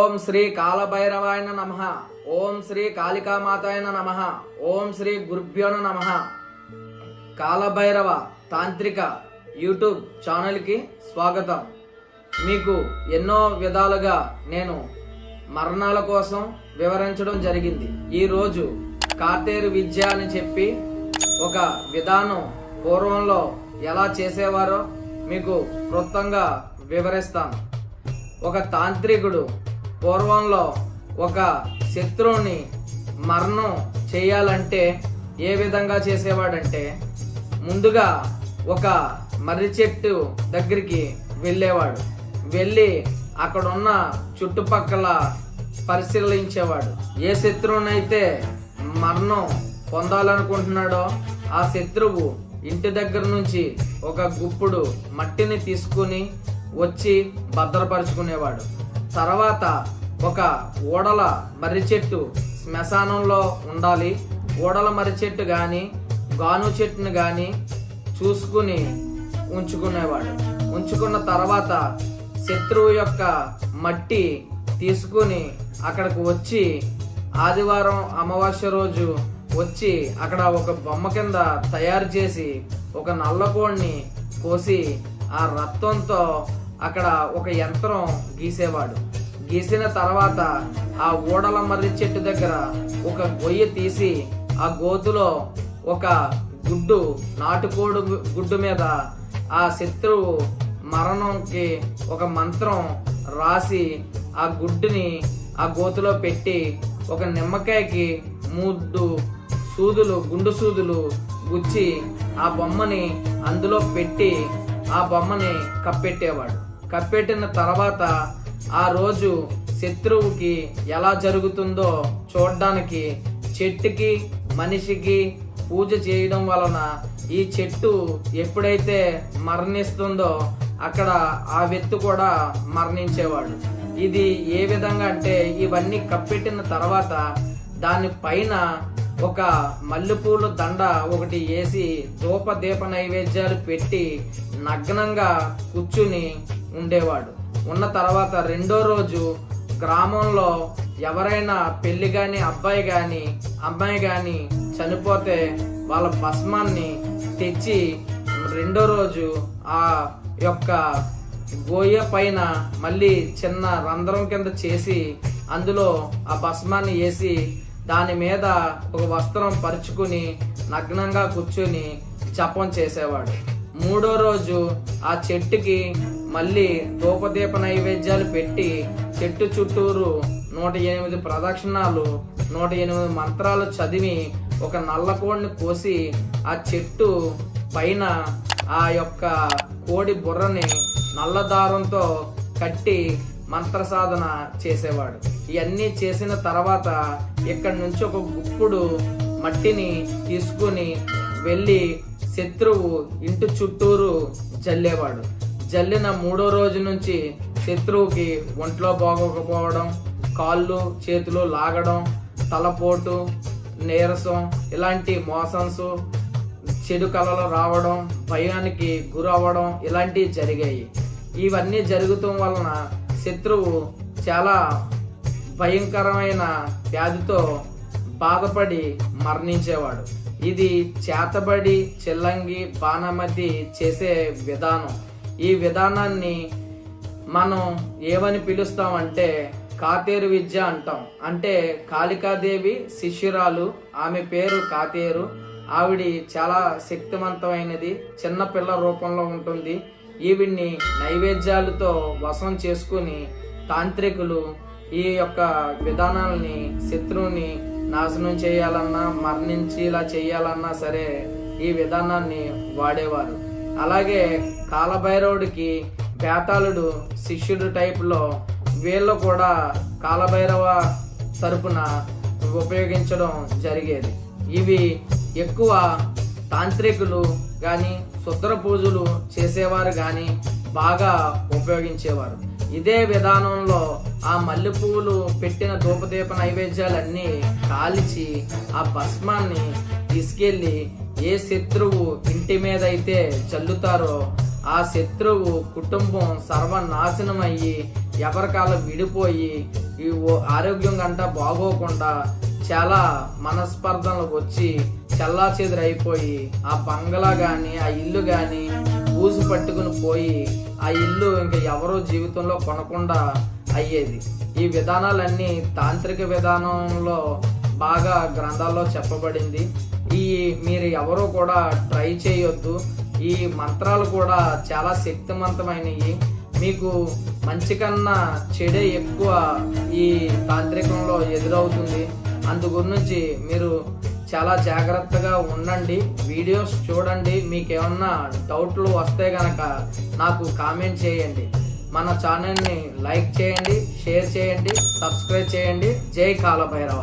ఓం శ్రీ కాలభైరవాయన నమ. ఓం శ్రీ కాళికామాతాయన నమ. ఓం శ్రీ గురుభ్యో నమ. కాలభైరవ తాంత్రిక యూట్యూబ్ ఛానల్కి స్వాగతం. మీకు ఎన్నో విధాలుగా నేను మరణాల కోసం వివరించడం జరిగింది. ఈరోజు కాతేరు విద్య అని చెప్పి ఒక విధానం పూర్వంలో ఎలా చేసేవారో మీకు క్లుప్తంగా వివరిస్తాను. ఒక తాంత్రికుడు పూర్వంలో ఒక శత్రువుని మరణం చేయాలంటే ఏ విధంగా చేసేవాడంటే ముందుగా ఒక మర్రి చెట్టు దగ్గరికి వెళ్ళేవాడు. వెళ్ళి అక్కడున్న చుట్టుపక్కల పరిశీలించేవాడు. ఏ శత్రువునైతే మరణం పొందాలనుకుంటున్నాడో ఆ శత్రువు ఇంటి దగ్గర నుంచి ఒక గుప్పుడు మట్టిని తీసుకుని వచ్చి భద్రపరుచుకునేవాడు. తర్వాత ఒక ఓడల మర్రి చెట్టు శ్మశానంలో ఉండాలి. ఓడల మర్రి చెట్టు కానీ గాను చెట్టును కానీ చూసుకుని ఉంచుకునేవాడు. ఉంచుకున్న తర్వాత శత్రువు యొక్క మట్టి తీసుకుని అక్కడికి వచ్చి ఆదివారం అమావాస్య రోజు వచ్చి అక్కడ ఒక బొమ్మ కింద తయారు చేసి ఒక నల్లకోడిని కోసి ఆ రక్తంతో అక్కడ ఒక యంత్రం గీసేవాడు. గీసిన తర్వాత ఆ ఊడల మర్రి చెట్టు దగ్గర ఒక గొయ్యి తీసి ఆ గోతులో ఒక గుడ్డు నాటుకోడు గుడ్డు మీద ఆ శత్రువు మరణంకి ఒక మంత్రం రాసి ఆ గుడ్డుని ఆ గోతులో పెట్టి ఒక నిమ్మకాయకి మూడు సూదులు గుండు సూదులు గుచ్చి ఆ బొమ్మని అందులో పెట్టి ఆ బొమ్మని కప్పెట్టేవాడు. కప్పెట్టిన తర్వాత ఆ రోజు శత్రువుకి ఎలా జరుగుతుందో చూడడానికి చెట్టుకి మనిషికి పూజ చేయడం వలన ఈ చెట్టు ఎప్పుడైతే మరణిస్తుందో అక్కడ ఆ వ్యక్తి కూడా మరణించేవాడు. ఇది ఏ విధంగా అంటే ఇవన్నీ కప్పెట్టిన తర్వాత దాని పైన ఒక మల్లెపూల దండ ఒకటి వేసి ధూప దీప నైవేద్యాలు పెట్టి నగ్నంగా కూర్చుని ఉండేవాడు. ఉన్న తర్వాత రెండో రోజు గ్రామంలో ఎవరైనా పెళ్ళి కానీ అబ్బాయి కానీ అమ్మాయి కానీ చనిపోతే వాళ్ళ భస్మాన్ని తెచ్చి రెండో రోజు ఆ యొక్క గోయ పైన మళ్ళీ చిన్న రంధ్రం కింద చేసి అందులో ఆ భస్మాన్ని వేసి దాని మీద ఒక వస్త్రం పరుచుకుని నగ్నంగా కూర్చుని జపం చేసేవాడు. మూడో రోజు ఆ చెట్టుకి మళ్ళీ ధూపదీప నైవేద్యాలు పెట్టి చెట్టు చుట్టూరు నూట ఎనిమిది ప్రదక్షిణాలు నూట ఎనిమిది మంత్రాలు చదివి ఒక నల్ల కోడిని కోసి ఆ చెట్టు పైన ఆ యొక్క కోడి బుర్రని నల్ల దారంతో కట్టి మంత్ర సాధన చేసేవాడు. ఇవన్నీ చేసిన తర్వాత ఇక్కడి నుంచి ఒక గుప్పుడు మట్టిని తీసుకుని వెళ్ళి శత్రువు ఇంటి చుట్టూరు జల్లేవాడు. జల్లిన మూడో రోజు నుంచి శత్రువుకి ఒంట్లో బాగోకపోవడం కాళ్ళు చేతులు లాగడం తలపోటు నీరసం ఇలాంటి మోషన్స్ చెడు కళలు రావడం భయానికి గురవ్వడం ఇలాంటివి జరిగాయి. ఇవన్నీ జరుగుతాం వలన శత్రువు చాలా భయంకరమైన వ్యాధితో బాధపడి మరణించేవాడు. ఇది చేతబడి చెల్లంగి బాణమతి చేసే విధానం. ఈ విధానాన్ని మనం ఏమని పిలుస్తామంటే కాతేరు విద్య అంటాం. అంటే కాళికాదేవి శిష్యురాలు ఆమె పేరు కాతేరు. ఆవిడ చాలా శక్తివంతమైనది చిన్న పిల్ల రూపంలో ఉంటుంది. ఈవిడ్ని నైవేద్యాలతో వశం చేసుకుని తాంత్రికులు ఈ యొక్క విధానాలని శత్రువుని నాశనం చేయాలన్నా మరణించి ఇలా చేయాలన్నా సరే ఈ విధానాన్ని వాడేవారు. అలాగే కాలభైరవుడికి బేతాళుడు శిష్యుడు టైపులో వీళ్ళు కూడా కాలభైరవ తరపున ఉపయోగించడం జరిగేది. ఇవి ఎక్కువ తాంత్రికులు కానీ శుద్ర పూజలు చేసేవారు కానీ బాగా ఉపయోగించేవారు. ఇదే విధానంలో ఆ మల్లె పువ్వులు పెట్టిన ధూపదీప నైవేద్యాలన్నీ కాల్చి ఆ భస్మాన్ని తీసుకెళ్ళి ఏ శత్రువు ఇంటి మీద అయితే చల్లుతారో ఆ శత్రువు కుటుంబం సర్వనాశనం అయ్యి ఎవరికాల విడిపోయి ఈ ఆరోగ్యం గంట బాగోకుండా చాలా మనస్పర్ధలు వచ్చి చల్లా అయిపోయి ఆ బంగ్లా కానీ ఆ ఇల్లు కానీ ఊసు పట్టుకుని పోయి ఆ ఇల్లు ఇంకా ఎవరో జీవితంలో కొనకుండా అయ్యేది. ఈ విధానాలన్నీ తాంత్రిక విధానంలో బాగా గ్రంథాల్లో చెప్పబడింది. ఈ మీరు ఎవరు కూడా ట్రై చేయొద్దు. ఈ మంత్రాలు కూడా చాలా శక్తివంతమైనవి మీకు మంచి కన్నా చెడే ఎక్కువ ఈ తాంత్రికంలో ఎదురవుతుంది. అందు గురించి మీరు చాలా జాగ్రత్తగా ఉండండి. వీడియోస్ చూడండి. మీకు ఏమన్నా డౌట్లు వస్తే కనుక నాకు కామెంట్ చేయండి. మన ఛానల్ని లైక్ చేయండి షేర్ చేయండి సబ్స్క్రైబ్ చేయండి. జై కాలభైరవ.